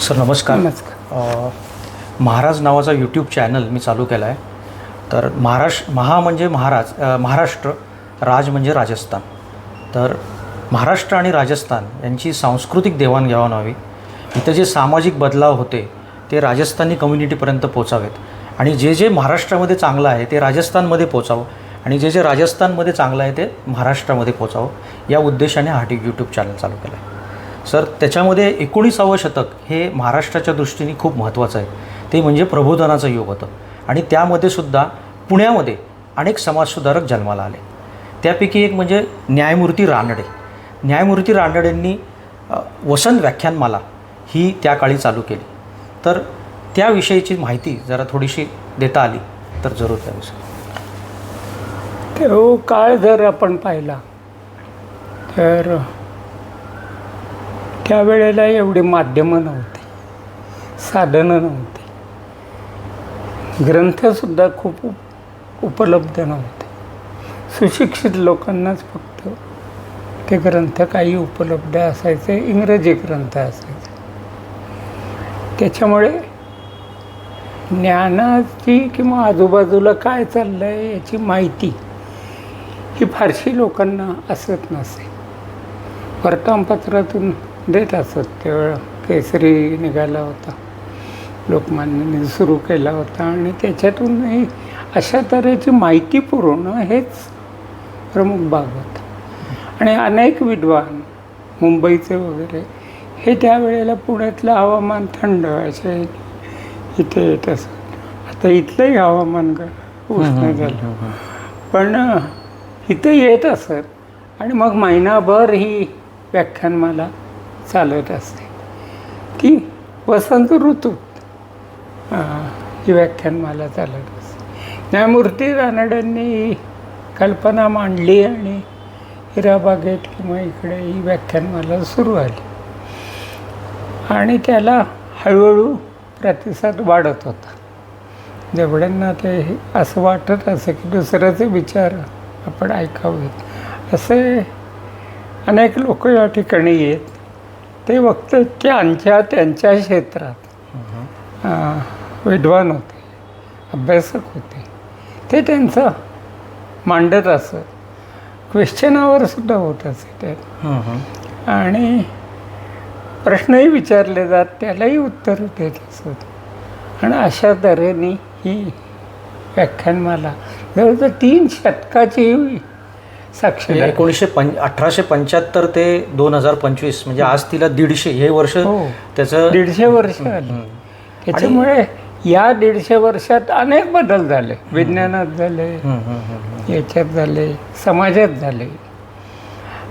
Sir नमस्कार. महाराज नावाचा YouTube channel मी चालू केला आहे तर महाराष्ट्र महा म्हणजे महाराज महाराष्ट्र राज म्हणजे राजस्थान. तर महाराष्ट्र आणि राजस्थान यांची सांस्कृतिक देवाणघेवाण व्हावी. इथं जे सामाजिक बदलाव होते ते राजस्थानी कम्युनिटीपर्यंत पोचावेत आणि जे जे महाराष्ट्रामध्ये चांगलं आहे ते राजस्थानमध्ये पोचावं आणि जे जे राजस्थानमध्ये चांगलं आहे ते महाराष्ट्रामध्ये पोचावं या उद्देशाने हा यूट्यूब चॅनल चालू केला आहे सर त्याच्यामध्ये एकोणीसावं शतक हे महाराष्ट्राच्या दृष्टीने खूप महत्त्वाचं आहे. ते म्हणजे प्रबोधनाचं युग होतं. आणि त्यामध्ये सुद्धा पुण्यामध्ये अनेक समाजसुधारक जन्माला आले. त्यापैकी एक म्हणजे न्यायमूर्ती रानडे. न्यायमूर्ती रानडेंनी वसंत व्याख्यानमाला ही त्या काळी चालू केली. तर त्याविषयीची माहिती जरा थोडीशी देता आली तर जरूर द्यावी सर तो काळ जर आपण पाहिला तर त्यावेळेला एवढी माध्यमं नव्हती. साधनं नव्हती. ग्रंथसुद्धा खूप उप- उपलब्ध नव्हते. सुशिक्षित लोकांनाच फक्त ते ग्रंथ काही उपलब्ध असायचे इंग्रजी ग्रंथ असायचे. त्याच्यामुळे ज्ञानाची किंवा आजूबाजूला काय चाललं आहे याची माहिती ही फारशी लोकांना असत नसे. वर्तमानपत्रातून देत असत. तेव्हा केसरी निघाला होता. लोकमान्यांनी सुरू केला होता आणि त्याच्यातूनही अशा तऱ्हेची माहिती पुरवणं हेच प्रमुख बाब होता. आणि अनेक विद्वान मुंबईचे वगैरे हे त्यावेळेला पुण्यातलं हवामान थंड असे इथे येत असत. आता इथलंही हवामान उष्ण झालं. पण इथं येत असत. आणि मग महिनाभर ही व्याख्यानमाला चालत असते. की वसंत ऋतूत ही व्याख्यानमाला चालत असते. न्यायमूर्ती रानड्यांनी ही कल्पना मांडली आणि हिराबागेत किंवा इकडे ही व्याख्यानमाला सुरू आली. आणि त्याला हळूहळू प्रतिसाद वाढत होता. जेवढ्यांना ते असं वाटत असं की दुसऱ्याचे विचार आपण ऐकावेत असे अनेक लोक या ठिकाणी येत ते फक्त त्यांच्या त्यांच्या क्षेत्रात. विद्वान होते अभ्यासक होते. ते त्यांचं मांडत असत. क्वेश्चनावर सुद्धा होत असे ते. आणि प्रश्नही विचारले जात त्यालाही उत्तर देत असत. आणि अशा तऱ्हेने ही व्याख्यानमाला जवळजवळ तीन शतकाची साक्षी आहे. एकोणीसशे पं अठराशे पंच्याहत्तर ते दोन हजार पंचवीस म्हणजे आज तिला दीडशे हे वर्ष हो. त्याचं दीडशे वर्ष त्याच्यामुळे या दीडशे वर्षात अनेक बदल झाले विज्ञानात झाले. याच्यात झाले समाजात झाले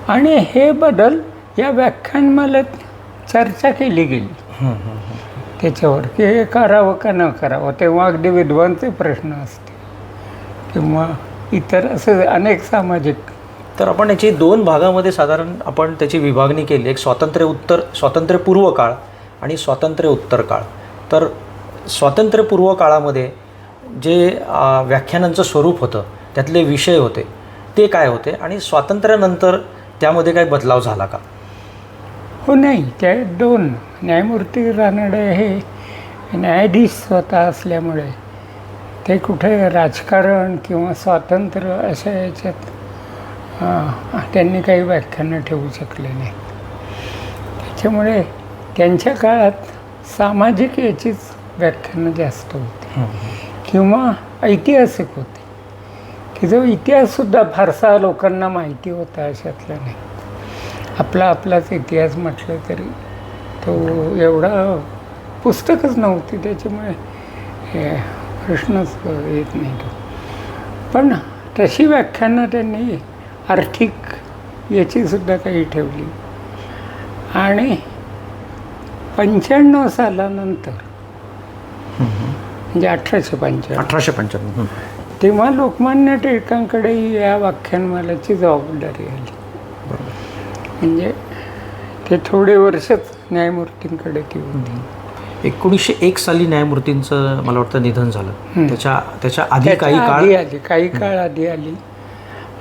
आणि हे बदल या व्याख्यानमालेत चर्चा केली गेली. त्याच्यावर की हे करावं का न करावं तेव्हा अगदी विद्वानचे प्रश्न असते किंवा इतर असे अनेक सामाजिक. तर आपण याची दोन भागामध्ये साधारण आपण त्याची विभागणी केली. एक स्वातंत्र्य उत्तर स्वातंत्र्यपूर्व काळ आणि स्वातंत्र्य उत्तर काळ. तर स्वातंत्र्यपूर्व काळामध्ये जे व्याख्यानांचं स्वरूप होतं त्यातले विषय होते ते काय होते आणि स्वातंत्र्यानंतर त्यामध्ये काही बदलाव झाला का? हो नाही. त्या दोन. न्यायमूर्ती रानडे हे न्यायाधीश स्वतः असल्यामुळे. ते कुठे राजकारण किंवा स्वातंत्र्य अशा याच्यात त्यांनी काही व्याख्यानं ठेवू शकले नाहीत. त्याच्यामुळे त्यांच्या काळात सामाजिक याचीच व्याख्यानं जास्त होती. किंवा ऐतिहासिक होते. की जो इतिहाससुद्धा फारसा लोकांना माहिती होता अशातला नाही. आपला आपलाच इतिहास म्हटलं तरी तो एवढा पुस्तकच नव्हती. त्याच्यामुळे प्रश्नच येत नाही तो. पण तशी व्याख्यानं त्यांनी आर्थिक याचीसुद्धा काही ठेवली. आणि पंच्याण्णव सालानंतर म्हणजे अठराशे पंच्याण्णव अठराशे पंच्याण्णव तेव्हा लोकमान्य टिळकांकडे या व्याख्यानमालाची जबाबदारी आली. म्हणजे ते थोडे वर्षच न्यायमूर्तींकडे ती होती. एकोणीसशे एक साली न्यायमूर्तींचं मला वाटतं निधन झालं. त्याच्या त्याच्या आधी काही काळ आधी आली काही काळ आधी आली.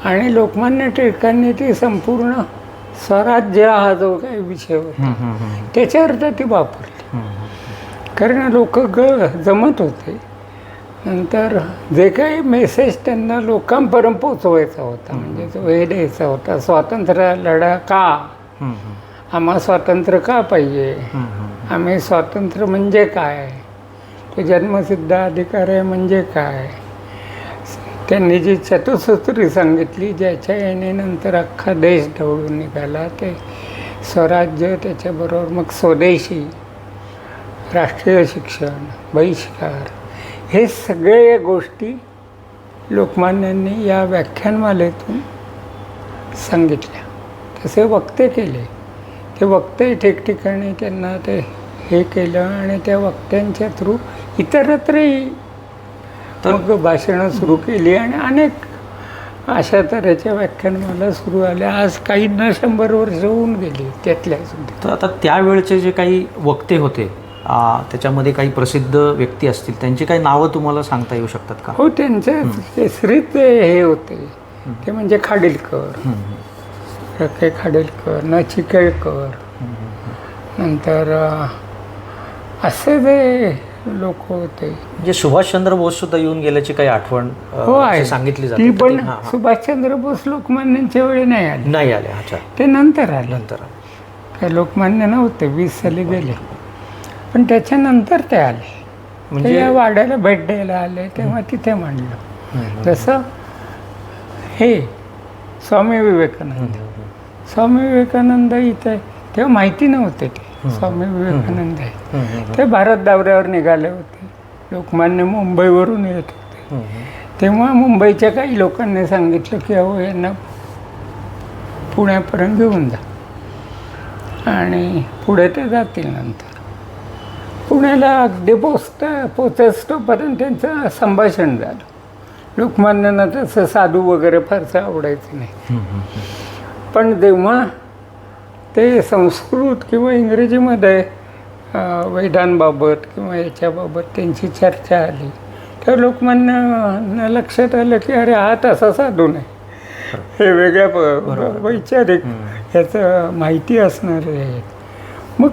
आणि लोकमान्य टिळकांनी ती संपूर्ण स्वराज्य हा जो काही विषय होता. त्याच्यावर ती वापरली. कारण लोक ग जमत होते. नंतर जे काही मेसेज त्यांना लोकांपर्यंत पोचवायचा होता म्हणजे तो हे द्यायचा होता स्वातंत्र्य लढा का? हम्म, हम्म, आम्हा स्वातंत्र्य का पाहिजे. आम्ही स्वातंत्र्य म्हणजे काय? तो जन्मसिद्ध अधिकार आहे म्हणजे काय? त्यांनी जी चतुसूत्री सांगितली ज्याच्या येणे नंतर अख्खा देश ढवळून निघाला. ते स्वराज्य त्याच्याबरोबर मग स्वदेशी राष्ट्रीय शिक्षण बहिष्कार हे सगळे गोष्टी लोकमान्यांनी या व्याख्यानमालेतून सांगितल्या. तसे वक्ते केले. ते वक्ते ठिकठिकाणी त्यांना ते हे केलं आणि त्या वक्त्यांच्या थ्रू इतरत्रही तर- मग भाषणं सुरू केली आणि अनेक अशा तऱ्हेच्या व्याख्यानमाला सुरू आल्या. आज काहींना शंभर वर्ष होऊन गेली त्यातल्या तर आता त्यावेळचे जे काही वक्ते होते त्याच्यामध्ये काही प्रसिद्ध व्यक्ती असतील त्यांची काही नावं तुम्हाला सांगता येऊ शकतात का? हो त्यांचे केसरीत हे होते. ते म्हणजे खाडिलकर. खाडिलकर न चिकेळकर नंतर असे जे लोक होते. म्हणजे सुभाषचंद्र बोस सुद्धा येऊन गेल्याची काही आठवण अ, हो आहे. सांगितली ती जाते पण ती- हां, हां. सुभाषचंद्र बोस लोकमान्यांच्या वेळी नाही आली. नाही आले अच्छा. ते नंतर आले. नंतर. काय लोकमान्य नव्हते वीस साली गेले. पण त्याच्यानंतर ते आले. ते म्हणजे या वाड्याला भेट द्यायला आले तेव्हा तिथे मांडलं जसं हे स्वामी विवेकानंद. स्वामी विवेकानंद इथे तेव्हा माहिती नव्हते ते. स्वामी विवेकानंद आहे हम्म, हम्म, ते भारत दौऱ्यावर निघाले होते. लोकमान्य मुंबईवरून येत होते. तेव्हा मुंबईच्या काही लोकांनी सांगितलं की अहो यांना पुण्यापर्यंत घेऊन जा. आणि पुढे ते जातील नंतर. पुण्याला अगदी पोचता पोचस्तोपर्यंत त्यांचं संभाषण झालं. लोकमान्यांना तसं साधू वगैरे फारसं आवडायचं नाही. पण जेव्हा ते संस्कृत किंवा इंग्रजीमध्ये वेदांबाबत किंवा याच्याबाबत त्यांची चर्चा आली. तर लोकमान्यांना लक्षात आलं की अरे हा तसा साधू नाही. हे वेगळ्या वैचारिक ह्याचं माहिती असणारे आहेत. मग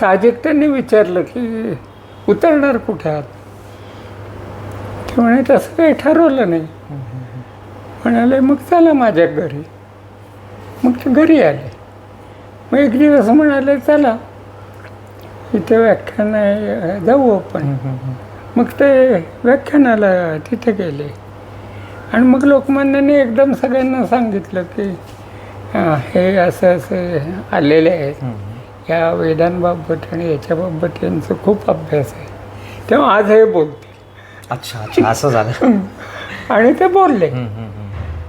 साहजिक त्यांनी विचारलं की उतरणार कुठे आहात? ते म्हणे तसं काही ठरवलं नाही. म्हणाले मग चला माझ्या घरी. मग ते घरी आले. मग एक दिवस म्हणाले चला इथे व्याख्यान आहे जाऊ आपण. मग ते व्याख्यानाला तिथे गेले. आणि मग लोकमान्याने एकदम सगळ्यांना सांगितलं की हां, असं असं आलेले आहेत. या वेदांबाबत आणि याच्याबाबत यांचं खूप अभ्यास आहे. तेव्हा आज हे बोलते अच्छा अच्छा असं झालं. आणि ते बोलले.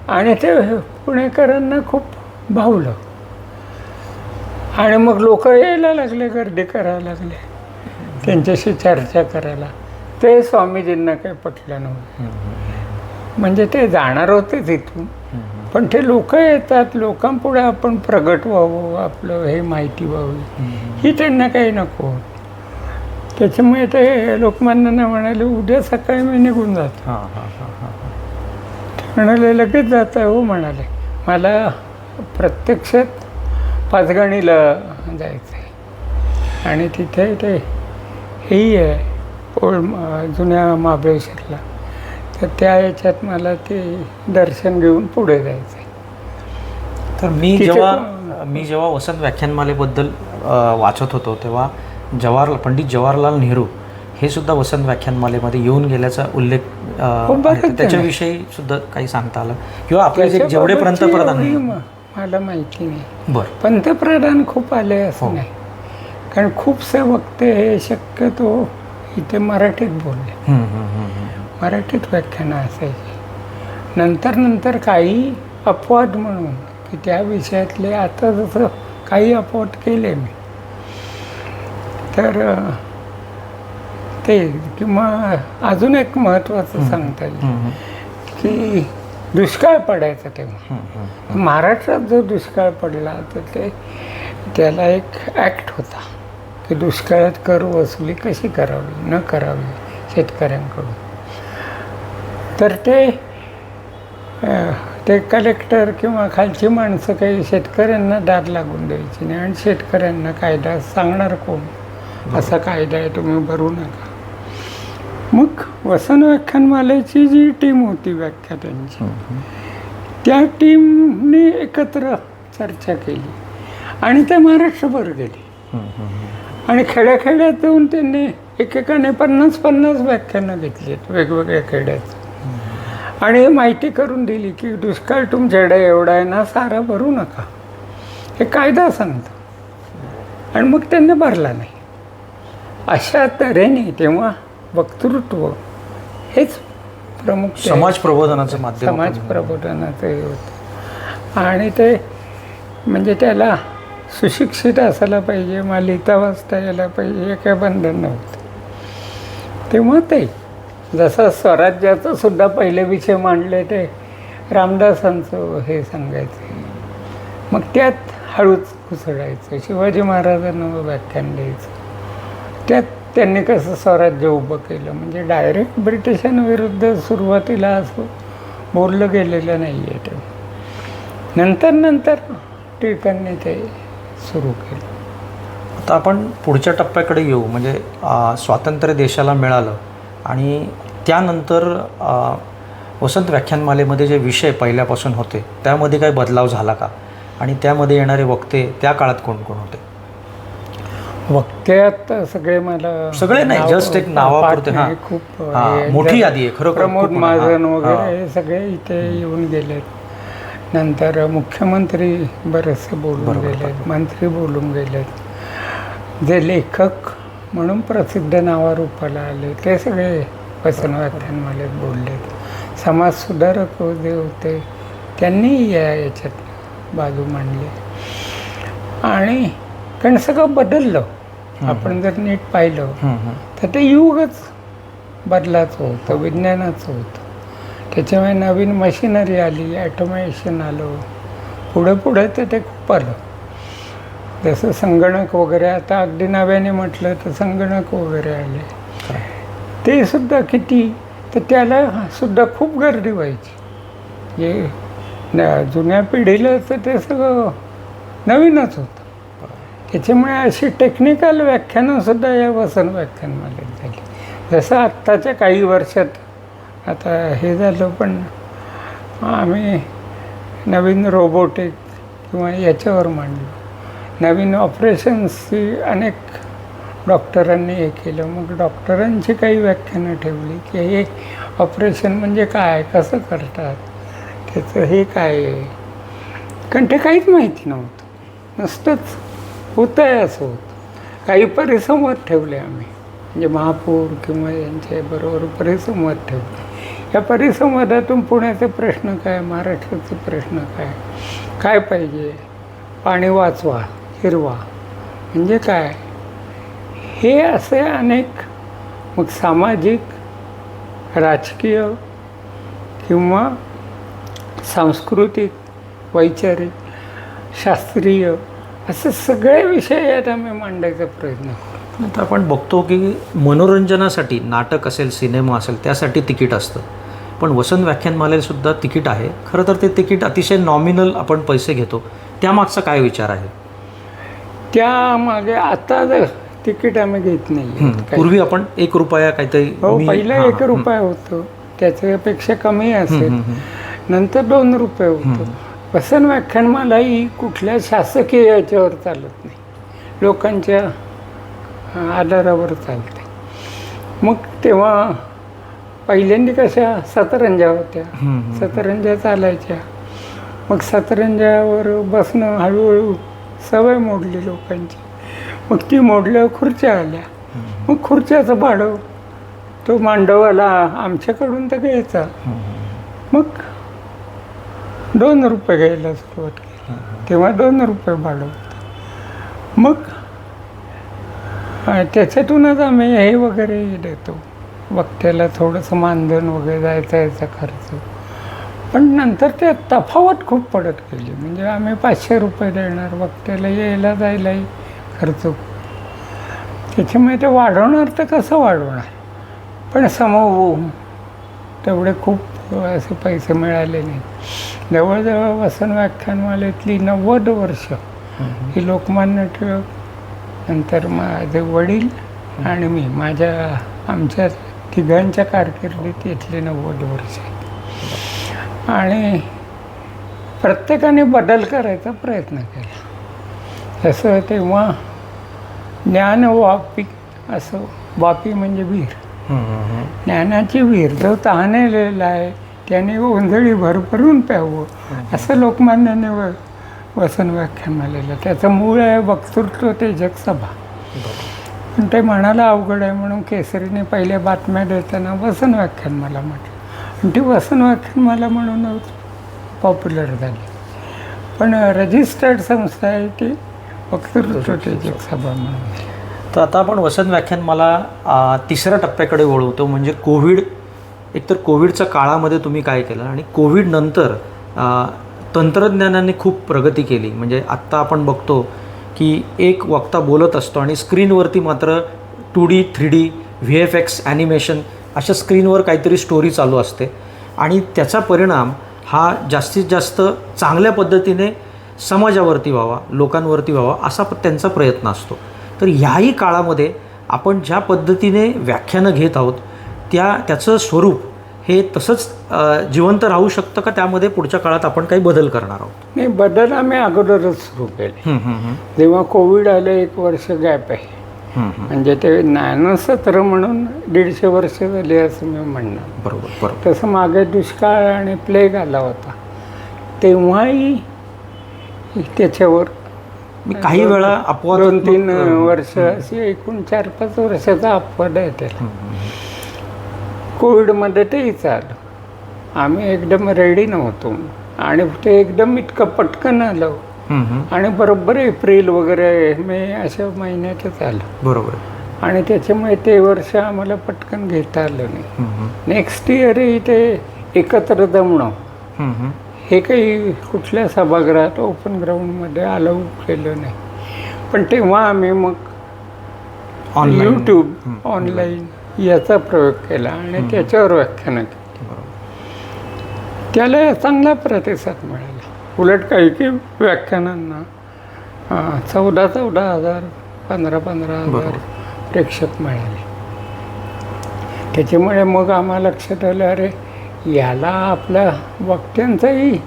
आणि ते पुणेकरांना खूप भावलं. आणि मग लोक यायला लागले गर्दी करायला लागले. त्यांच्याशी चर्चा करायला. ते स्वामीजींना काही पटलं नव्हतं. म्हणजे ते जाणार होते तिथून. पण ते लोक येतात लोकांपुढे आपण प्रगट व्हावं आपलं हे माहिती व्हावी. ही त्यांना काही नको त्याच्यामुळे ते लोकमान्यांना म्हणाले उद्या सकाळी मी निघून जातो. हां हां हां हां म्हणाले लगेच जात. आहे हो म्हणाले. मला प्रत्यक्षात पाचगणीला जायचं आहे आणि तिथे ते हेही आहे ओल्ड म- जुन्या महाबळेश्वरला. तर त्या याच्यात मला ते दर्शन घेऊन पुढे जायचं आहे तर मी जेव्हा मी जेव्हा वसंत व्याख्यानमालेबद्दल वाचत होतो तेव्हा जवाहर पंडित जवाहरलाल नेहरू हे सुद्धा वसंत व्याख्यानमालेमध्ये येऊन गेल्याचा उल्लेख हो. त्याच्याविषयी सुद्धा काही सांगता आलं. किंवा आपले जे जेवढे पंतप्रधान मला माहिती नाही. बरं. पंतप्रधान खूप आले हो. असं नाही कारण खूपसे वक्ते हे शक्यतो इथे मराठीत बोलले. हम्म, हम्म, हम्म, हम्म. मराठीत व्याख्यानं असायची. नंतर नंतर काही अपवाद म्हणून की त्या विषयातले आता जसं काही अपवाद केले मी. तर अ, ते किंवा अजून एक महत्त्वाचं सांगता येईल हम्म, की दुष्काळ पडायचा तेव्हा. महाराष्ट्रात जो दुष्काळ पडला तर ते त्याला एक ॲक्ट होता. की दुष्काळात कर वसुली कशी करावी न करावी शेतकऱ्यांकडून. तर ते ते कलेक्टर किंवा खालची माणसं काही शेतकऱ्यांना दाद लागून द्यायची नाही. आणि शेतकऱ्यांना कायदा सांगणार कोण? असा कायदा आहे तुम्ही भरू नका. मग वसन व्याख्यानमालेची जी टीम होती व्याख्यात्यांची त्या टीमने एकत्र चर्चा केली आणि ते महाराष्ट्रभर गेली. आणि खेड्याखेड्यात जाऊन त्यांनी एकेकाने पन्नास पन्नास व्याख्यानं घेतलीत वेगवेगळ्या खेड्यात. आणि हे माहिती करून दिली की दुष्काळ तुमच्याकडे एवढा आहे ना सारा भरू नका. हे कायदा सांगतो. आणि मग त्यांनी भरला नाही. अशा तऱ्हेने तेव्हा वक्तृत्व हेच प्रमुख समाज प्रबोधनाचं माध्यम समाज प्रबोधनाचं हे होतं. आणि ते म्हणजे त्याला सुशिक्षित असायला पाहिजे मला लिहिता वाचता यायला पाहिजे हे काय बंधन नव्हतं. तेव्हा ते जसं स्वराज्याचं सुद्धा पहिले विषय मांडले ते रामदासांचं हे सांगायचे. मग त्यात हळूच घुसळायचं शिवाजी महाराजांना व्याख्यान द्यायचं. त्यात त्यांनी कसं स्वराज्य उभं केलं? म्हणजे डायरेक्ट ब्रिटिशांविरुद्ध सुरुवातीला असं बोललं गेलेलं नाही आहे ते. नंतर नंतर टिळकांनी ते सुरू केलं. आता आपण पुढच्या टप्प्याकडे येऊ. म्हणजे स्वातंत्र्य देशाला मिळालं आणि त्यानंतर वसंत व्याख्यानमालेमध्ये जे विषय पहिल्यापासून होते त्यामध्ये काही बदलाव झाला का? आणि त्यामध्ये येणारे वक्ते त्या काळात कोण कोण होते? वक्त्यात सगळे मला सगळे नाही, just एक नावापुरते, हां. खूप मोठी यादी आहे, खरोखर प्रमोद. महाजन वगैरे हां. सगळे इथे येऊन गेलेत नंतर मुख्यमंत्री बरेचसे बोलून गेलेत मंत्री बोलून गेलेत जे लेखक म्हणून प्रसिद्ध नावारूपाला आले ते सगळे वसन व्याख्यानमालेत बोललेत समाजसुधारक जे होते त्यांनी या याच्यात बाजू मांडली आणि कारण सगळं बदललं. आपण जर नीट पाहिलं हं, हं. तर ते युगच बदलाचं होतं विज्ञानाचं होतं. त्याच्यामुळे नवीन मशिनरी आली ॲटोमेशन आलं. पुढं पुढं तर ते खूप आलं. जसं संगणक वगैरे आता अगदी नव्याने म्हटलं तर संगणक वगैरे आले. ते सुद्धा किती तर त्याला सुद्धा खूप गर्दी व्हायची. जे जुन्या पिढीला तर ते सगळं नवीनच होतं. त्याच्यामुळे अशी टेक्निकल व्याख्यानंसुद्धा या वसन व्याख्यानमालेत झाली. जसं आत्ताच्या काही वर्षात आता हे झालं पण आम्ही नवीन रोबोटिक किंवा याच्यावर मांडलो. नवीन ऑपरेशन्सची अनेक डॉक्टरांनी हे केलं. मग डॉक्टरांची काही व्याख्यानं ठेवली की हे ऑपरेशन म्हणजे काय कसं करतात त्याचं हे काय कारण ते काहीच माहिती नव्हतं. नुसतंच होतं आहे असं होतं. काही परिसंवाद ठेवले आम्ही. म्हणजे महापौर किंवा यांच्या बरोबर परिसंवाद ठेवले. या परिसंवादातून पुण्याचे प्रश्न काय महाराष्ट्राचे प्रश्न काय? काय पाहिजे? पाणी वाचवा हिरवा. म्हणजे काय? हे असे अनेक मग सामाजिक राजकीय किंवा सांस्कृतिक वैचारिक शास्त्रीय असे सगळे विषय यात आम्ही मांडायचा प्रयत्न आता आपण बघतो की मनोरंजनासाठी नाटक असेल सिनेमा असेल त्यासाठी तिकीट असतं. पण वसंत व्याख्यानमालेला सुद्धा तिकीट आहे. खरं तर ते तिकीट अतिशय नॉमिनल आपण पैसे घेतो. त्यामागचा काय विचार आहे? त्यामागे आता जर तिकीट आम्ही घेत नाही पूर्वी आपण एक रुपया काहीतरी हो पहिलं एक रुपये होतं. त्याच्यापेक्षा कमी असेल. नंतर दोन रुपये होतं. वसन व्याख्यानमाला ही कुठल्या शासकीय याच्यावर चालत नाही. लोकांच्या आधारावर चालते. मग तेव्हा पहिल्यांदा कशा सतरंजा होत्या. सतरंजा चालायच्या. मग सतरंजावर बसणं हळूहळू सवय मोडली लोकांची. मग ती मोडल्यावर खुर्च्या आल्या. मग खुर्च्याचं भाडं तो मांडवाला आमच्याकडून तर घ्यायचा. मग दोन रुपये घ्यायला सुरुवात केली. तेव्हा दोन रुपये भाडं होतं. मग त्याच्यातूनच आम्ही हे वगैरे देतो. वक्त्याला थोडंसं मानधन वगैरे जायचा याचा खर्च. पण नंतर ते तफावत खूप पडत गेली. म्हणजे आम्ही पाचशे रुपये देणार वक्त्याला यायला जायलाही खर्च. त्याच्यामुळे ते वाढवणार तर कसं वाढवणार? पण समूह तेवढे खूप असे पैसे मिळाले नाही. जवळजवळ वसन व्याख्यानमालेतली नव्वद वर्ष ही लोकमान्य टिळक नंतर माझे वडील आणि मी माझ्या आमच्या तिघांच्या कारकिर्दीत इथले नव्वद वर्ष. आहेत आणि प्रत्येकाने बदल करायचा प्रयत्न केला. तसं तेव्हा ज्ञान वापी असं वापी म्हणजे हम्म. ज्ञानाची विहीर तहानेलेला आहे. त्याने ओंधळी भरभरून प्यावं. असं लोकमान्याने व वसन व्याख्यान मानलेलं त्याचं मूळ आहे वक्तृत्व ते सभा पण ते म्हणायला अवघड आहे म्हणून केसरीने पहिल्या बातम्या देताना वसन व्याख्यान मला म्हटलं. आणि ती वसन व्याख्यान मला म्हणूनच पॉप्युलर झाली. पण रजिस्टर्ड संस्था आहे ती वक्तृत्व ते सभा म्हणून. तर आता आपण वसंत व्याख्यान मला तिसऱ्या टप्प्याकडे वळवतो. म्हणजे कोविड एकतर कोविडच्या काळामध्ये तुम्ही काय केलं आणि कोविड नंतर तंत्रज्ञानाने खूप प्रगती केली. म्हणजे आत्ता आपण बघतो की एक वक्ता बोलत असतो आणि स्क्रीनवरती मात्र two D three D V F X animation अशा स्क्रीनवर काहीतरी स्टोरी चालू असते. आणि त्याचा परिणाम हा जास्तीत जास्त चांगल्या पद्धतीने समाजावरती व्हावा लोकांवरती व्हावा असा त्यांचा प्रयत्न असतो. तर ह्याही काळामध्ये आपण ज्या पद्धतीने व्याख्यानं घेत आहोत त्या त्याचं स्वरूप हे तसंच जिवंत राहू शकतं का? त्यामध्ये पुढच्या काळात आपण काही बदल करणार आहोत. नाही बदल आम्ही अगोदरच सुरू केले. जेव्हा कोविड आलं एक वर्ष गॅप आहे. म्हणजे ते ज्ञानसत्र म्हणून दीडशे वर्ष झाली असं मी म्हणणार. बरोबर बरोबर. तसं मागे दुष्काळ आणि प्लेग आला होता. तेव्हाही त्याच्यावर मी काही वेळा अपवाद दोन तीन वर्ष अशी एकूण चार पाच वर्षाचा अपवाद आहे त्याला. कोविडमध्ये तेही चाललं आम्ही एकदम रेडी नव्हतो. आणि ते एकदम इतकं पटकन आलं. आणि बरोबर एप्रिल वगैरे मे अशा महिन्यातच आलं. बरोबर. आणि त्याच्यामुळे ते वर्ष आम्हाला पटकन घेता आलं नाही. नेक्स्ट इयरही ते एकत्र जमणं. हे काही कुठल्या सभागृहात ओपन ग्राउंडमध्ये अलाऊ केलं नाही. पण तेव्हा आम्ही मग. यूट्यूब ऑनलाईन याचा प्रयोग केला आणि त्याच्यावर व्याख्यानं केली. त्याला चांगला प्रतिसाद मिळाला. उलट काही काही व्याख्यानांना चौदा चौदा हजार पंधरा पंधरा हजार प्रेक्षक मिळाले. त्याच्यामुळे मग आम्हाला लक्षात आलं अरे याला आपल्या वक्त्यांचाही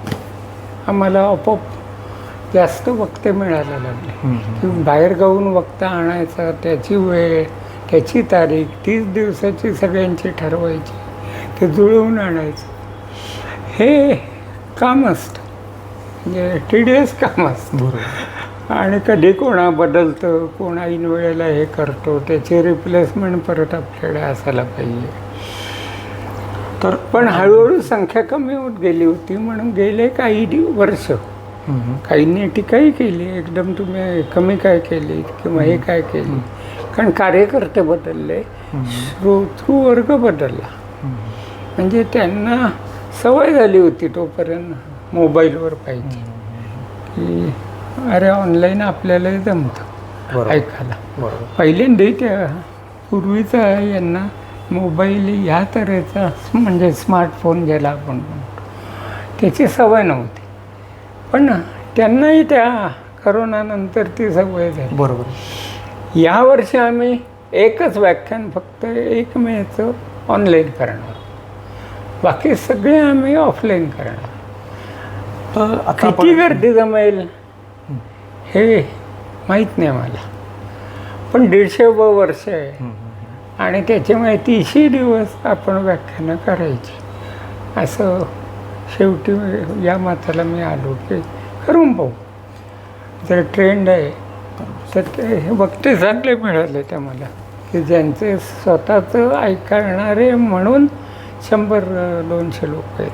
आम्हाला आपोआप जास्त वक्ते मिळायला लागले. की बाहेर गाऊन वक्ता आणायचा त्याची वेळ त्याची तारीख तीस दिवसाची सगळ्यांची ठरवायची ते जुळवून आणायचं. हे काम असतं. म्हणजे टीडियस काम असतं. बरोबर. आणि कधी कोणा बदलतं कोणा ऐन वेळेला हे करतो त्याची रिप्लेसमेंट परत आपल्याकडे असायला पाहिजे. तर पण हळूहळू संख्या कमी होत गेली होती म्हणून गेले काही वर्ष. काहींनी टीकाही केली एकदम तुम्ही कमी काय केली किंवा हे काय केली. कारण कार्यकर्ते बदलले श्रोतृ वर्ग बदलला. म्हणजे त्यांना सवय झाली होती तोपर्यंत मोबाईलवर पाहिजे. की अरे ऑनलाईन आपल्याला जमतं ऐकायला. पहिल्यांदा त्या पूर्वीचा यांना मोबाईल ह्या तऱ्हेचा म्हणजे स्मार्टफोन ज्याला आपण म्हणतो त्याची सवय नव्हती. पण त्यांनाही त्या करोनानंतर ती सवय झाली. बरोबर. या वर्षी आम्ही एकच व्याख्यान फक्त एक मेचं ऑनलाईन करणार. बाकी सगळे आम्ही ऑफलाईन करणार. किती गर्दी जमेल? हे माहीत नाही मला. पण दीडशे व वर्ष आहे. आणि त्याच्यामुळे तीसही दिवस आपण व्याख्यानं करायची. असं शेवटी या माताला मी आलो की करून पाहू. जर ट्रेंड आहे तर ते हे वक्ते चांगले मिळाले त्या मला. की ज्यांचे स्वतःचं ऐकणारे म्हणून शंभर दोनशे लोक आहेत.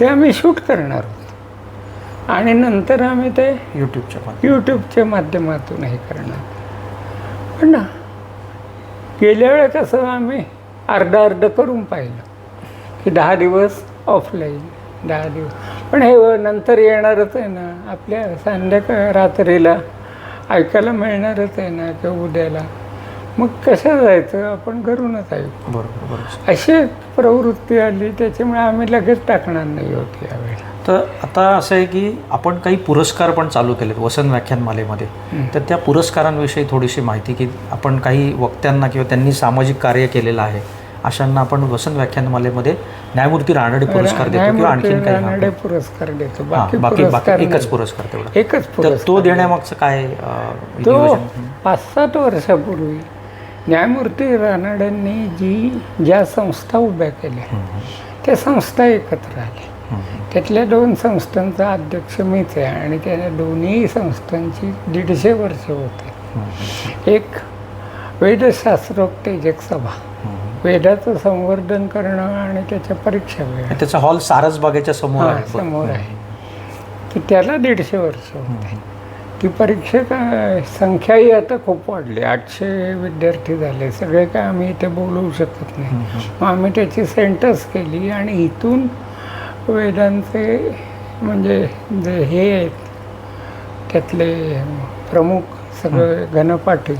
ते आम्ही शूट करणार आहोत. आणि नंतर आम्ही ते यूट्यूबच्या. यूट्यूबच्या माध्यमातून. हे करणार पण ना? गेल्या वेळेस कसं आम्ही अर्ध अर्ध करून पाहिलं. की दहा दिवस ऑफलाईन दहा दिवस. पण हे नंतर येणारच आहे ना आपल्या संध्याकाळ रात्रीला ऐकायला मिळणारच आहे ना किंवा उद्याला. मग कसं जायचं? आपण घरूनच ऐकू बरोबर अशी प्रवृत्ती आली त्याच्यामुळे आम्ही लगेच टाकणार नाही होत यावेळेला. तर आता असं आहे की आपण काही पुरस्कार पण चालू केलेत वसंत व्याख्यानमालेमध्ये तर त्या पुरस्कारांविषयी थोडीशी माहिती की आपण काही वक्त्यांना किंवा त्यांनी सामाजिक कार्य केलेलं आहे अशांना आपण वसंत व्याख्यानमालेमध्ये न्यायमूर्ती रानडे पुरस्कार देतो किंवा आणखीन काही रानडे. पुरस्कार देतो. बाकी बाकी एकच. पुरस्कार तेवढा. एकच तर तो देण्यामागचं काय? पाच सात वर्षापूर्वी न्यायमूर्ती रानडेंनी जी ज्या संस्था उभ्या केल्या त्या संस्था एकत्र आल्या. त्यातल्या दोन संस्थांचा अध्यक्ष मीच आहे आणि त्या दोन्ही संस्थांची दीडशे वर्ष होते. एक वेदशास्त्रोक्त एक सभा. वेदाचं संवर्धन करणं आणि त्याच्या परीक्षा वेळ. त्याचा हॉल सारसबागेच्या समोर हा, आहे. बरं. समोर आहे. तर त्याला दीडशे वर्ष होते. ती परीक्षक अं, संख्याही आता खूप वाढली. आठशे विद्यार्थी झाले. सगळे काय आम्ही इथे बोलवू शकत नाही. मग आम्ही त्याची सेंटर्स केली आणि इथून वेदांचे म्हणजे जे हे आहेत त्यातले प्रमुख सगळे घनपाठी.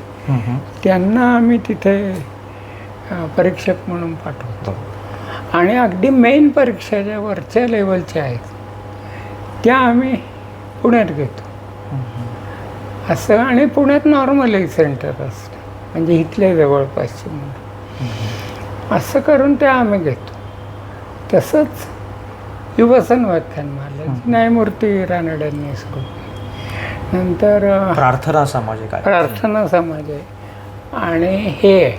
त्यांना आम्ही तिथे परीक्षक म्हणून पाठवतो. आणि अगदी मेन परीक्षा ज्या वरच्या लेवलच्या आहेत त्या आम्ही पुण्यात घेतो. असं आणि पुण्यात नॉर्मली सेंटर असतं म्हणजे इथल्या जवळपासची. मुलं असं करून ते आम्ही घेतो. तसंच युवसन व्याख्यानमाला न्यायमूर्ती रानड्यांनी सुरू. नंतर प्रार्थना समाज आहे प्रार्थना समाज आहे. आणि हे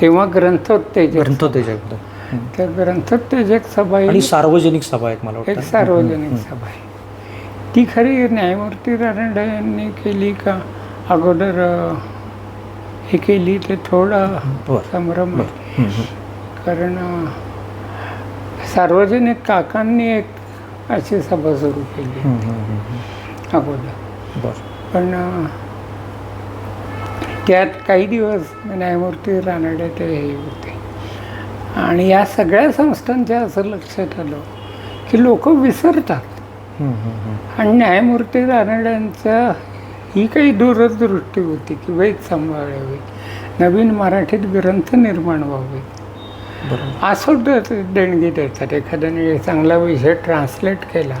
तेव्हा ग्रंथोत्तेजक. ग्रंथोत्तेजक. त्या ग्रंथोत्तेजक सभा आणि सार्वजनिक सभा आहेत मला एक सार्वजनिक सभा आहे. ती खरी न्यायमूर्ती रानडे यांनी केली का? अगोदर हे केली ते थोडा संभ्रम आहे. कारण सार्वजनिक काकांनी एक अशी सभा सुरू केली. अगोदर. पण त्यात काही दिवस न्यायमूर्ती रानडे ते हे होते. आणि या सगळ्या संस्थांच्या असं लक्षात आलं की लोक विसरतात. आणि न्यायमूर्ती रानड्यांच्या ही काही दूरदृष्टी होती की वेद सांभाळावे नवीन मराठीत ग्रंथ निर्माण व्हावे असं देणगी देतात. एखाद्याने चांगला विषय ट्रान्सलेट केला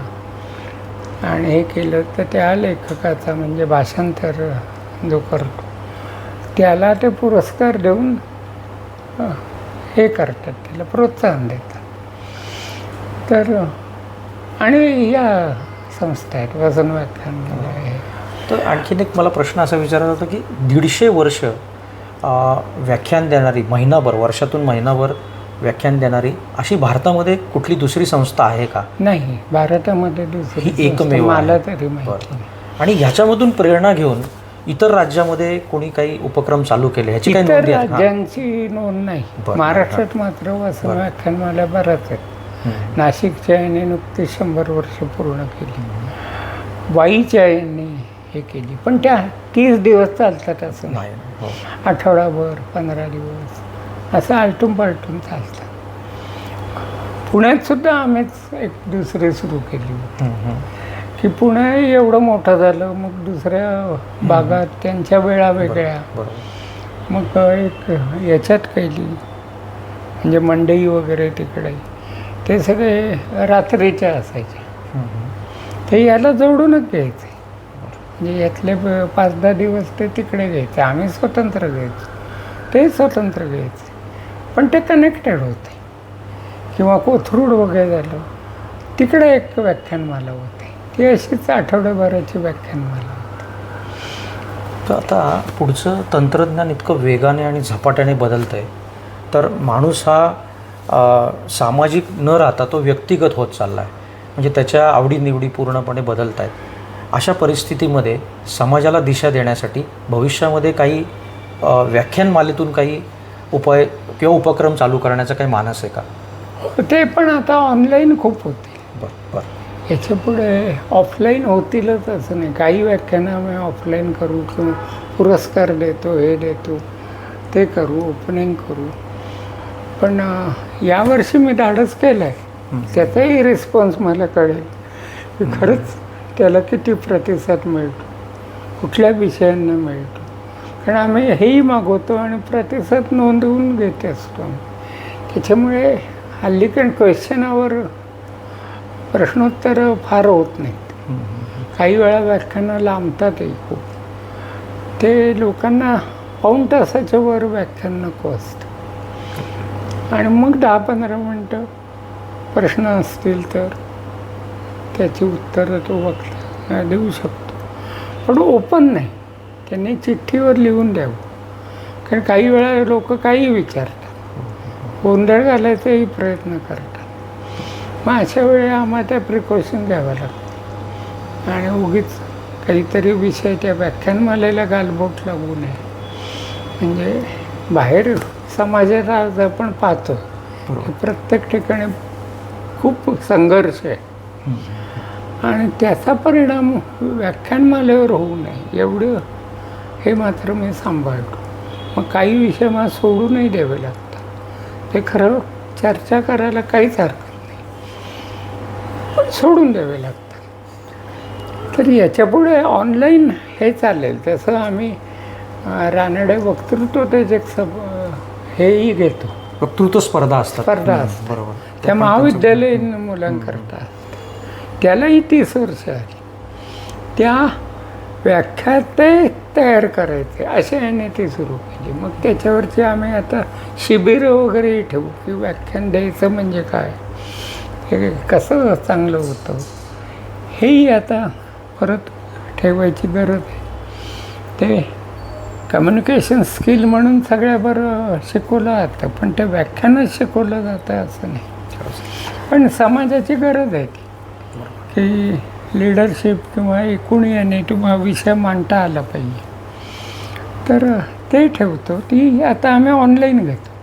आणि हे केलं तर त्या लेखकाचा म्हणजे भाषांतर जो करतो त्याला ते पुरस्कार देऊन हे करतात. त्याला प्रोत्साहन देतात. तर आणि या संस्था आहेत वजन व्याख्यान आहे. तर आणखीन एक मला प्रश्न असा विचारायचा होता की दीडशे वर्ष व्याख्यान देणारी महिनाभर वर्षातून महिनाभर व्याख्यान देणारी अशी भारतामध्ये कुठली दुसरी संस्था आहे का नाही भारतामध्ये दुसरी ही एकमेव आहे. मला तरी. आणि ह्याच्यामधून प्रेरणा घेऊन इतर राज्यामध्ये कोणी काही उपक्रम चालू केले ह्याची काही नोंदी? राज्यांची नोंद नाही महाराष्ट्रात मात्र वसंत व्याख्यानमाला बऱ्याच आहेत हम्म. नाशिकच्या यांनी नुकतीच शंभर वर्ष पूर्ण केली वाईच्या यांनी हे केली पण त्या तीस दिवस चालतात असं नाही नाही हो. आठवडाभर पंधरा दिवस असं आलटून पालटून चालतं. पुण्यात सुद्धा आम्हीच एक दुसरी सुरू केली. होती. की पुणे एवढं मोठं झालं मग दुसऱ्या भागात त्यांच्या वेळा वेगळ्या. मग एक याच्यात केली म्हणजे मंडई वगैरे तिकडे. ते सगळे रात्रीच्या असायचे. ते याला जोडूनच घ्यायचे. म्हणजे यातले पाच दहा दिवस ते तिकडे घ्यायचे. आम्ही स्वतंत्र घ्यायचो. ते स्वतंत्र घ्यायचे. पण ते कनेक्टेड होते. किंवा कोथरूड वगैरे झालं तिकडे एक व्याख्यानमाला होते. ती अशीच आठवड्याभराची व्याख्यानमाला होती. तर आता पुढचं तंत्रज्ञान इतकं वेगाने आणि झपाट्याने बदलतं आहे तर माणूस हा सामाजिक न राहता तो व्यक्तिगत होत चालला आहे म्हणजे त्याच्या आवडीनिवडी पूर्णपणे बदलत आहेत अशा परिस्थितीमध्ये समाजाला दिशा देण्यासाठी भविष्यामध्ये काही व्याख्यानमालेतून काही उपाय किंवा उपक्रम चालू करण्याचा काही मानस आहे का? ते पण आता ऑनलाईन खूप होते. बरं बरं. याच्यापुढे ऑफलाईन होतीलच असं नाही. काही व्याख्यानं आम्ही ऑफलाईन करू किंवा पुरस्कार देतो हे देतो ते करू ओपनिंग करू. पण यावर्षी मी धाडस केलं आहे त्याचाही रिस्पॉन्स मला कळेल. की खरंच त्याला किती प्रतिसाद मिळतो. कुठल्या विषयांना मिळतो. पण आम्ही हेही मागवतो आणि प्रतिसाद नोंदवून घेत असतो. आम्ही. त्याच्यामुळे हल्ली कारण क्वेश्चनावर प्रश्नोत्तर फार होत नाहीत. काही वेळा व्याख्यानं लांबतातही खूप. ते लोकांना पाऊण तासाच्या वर व्याख्यान नको असतं. आणि मग दहा पंधरा मिनटं प्रश्न असतील तर त्याची उत्तरं तो वक्ता देऊ शकतो. पण ओपन नाही. त्यांनी चिठ्ठीवर लिहून द्यावं. कारण काही वेळा लोक काही विचारतात. गोंधळ घालायचाही प्रयत्न करतात. मग अशा वेळी आम्हाला त्या प्रिकॉशन घ्याव्या लागतात. आणि उगीच काहीतरी विषय त्या व्याख्यानमालेला गालबोट लागू नये. म्हणजे बाहेर समाजात आज आपण पाहतो प्रत्येक ठिकाणी खूप संघर्ष आहे. आणि त्याचा परिणाम व्याख्यानमालेवर होऊ नये. एवढं हे मात्र मी सांभाळतो. मग काही विषय मला सोडूनही द्यावे लागतात. ते खरं चर्चा करायला काहीच हरकत नाही. पण सोडून द्यावे लागतात. तर याच्यापुढे ऑनलाईन हे चालेल. तसं आम्ही रानडे वक्तृत्व त्याचे सब हेही घेतो. वक्तृत्व स्पर्धा असतात. स्पर्धा असतात. बरोबर. त्या महाविद्यालयीन मुलांकरता त्यालाही तीस वर्ष आली त्या व्याख्या ते तयार करायचे. अशा याने ती सुरू केली. मग त्याच्यावरची आम्ही आता शिबिरं वगैरे ठेवू की व्याख्यान द्यायचं म्हणजे काय? हे कसं चांगलं होतं? हेही आता परत ठेवायची गरज आहे. ते कम्युनिकेशन स्किल म्हणून सगळ्या बरं शिकवलं जातं पण ते व्याख्यानच शिकवलं जातं असं नाही. पण समाजाची गरज आहे ती. की लिडरशिप किंवा एकूण याने तुम्हाला विषय मांडता आला पाहिजे. तर ते ठेवतो ती आता आम्ही ऑनलाईन घेतो.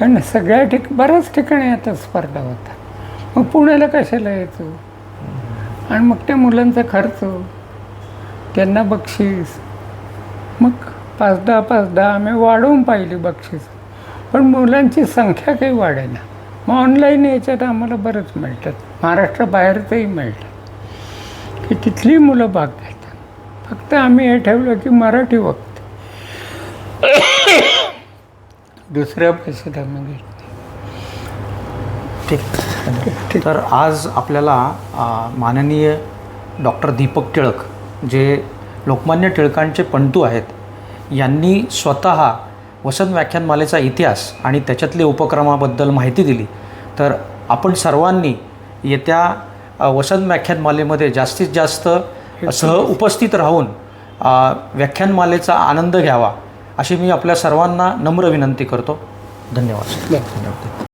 कारण सगळ्या ठिक बऱ्याच ठिकाणी आता स्पर्धा होतात. मग पुण्याला कशाला यायचो? आणि मग त्या मुलांचा खर्च? त्यांना बक्षीस? मग पाच दहा पाच दहा आम्ही वाढवून पाहिली बक्षीस. पण मुलांची संख्या काही वाढेना. मग ऑनलाईन याच्यात आम्हाला बरंच मिळतात. महाराष्ट्राबाहेरचंही मिळतं. की तिथली मुलं भाग घेतात. फक्त आम्ही हे ठेवलं की मराठी वक्त. दुसऱ्या भाषेत आम्ही घेत ठीक. तर आज आपल्याला माननीय डॉक्टर दीपक टिळक जे लोकमान्य टिळकांचे पंतू आहेत यांनी स्वतः वसंत व्याख्यानमालेचा इतिहास आणि त्याच्यातले उपक्रमाबद्दल माहिती दिली. तर आपण सर्वांनी येत्या वसंत व्याख्यानमालेमध्ये जास्तीत जास्त सह उपस्थित राहून व्याख्यानमालेचा आनंद घ्यावा अशी मी आपल्या सर्वांना नम्र विनंती करतो. धन्यवाद धन्यवाद. धन्यवाद.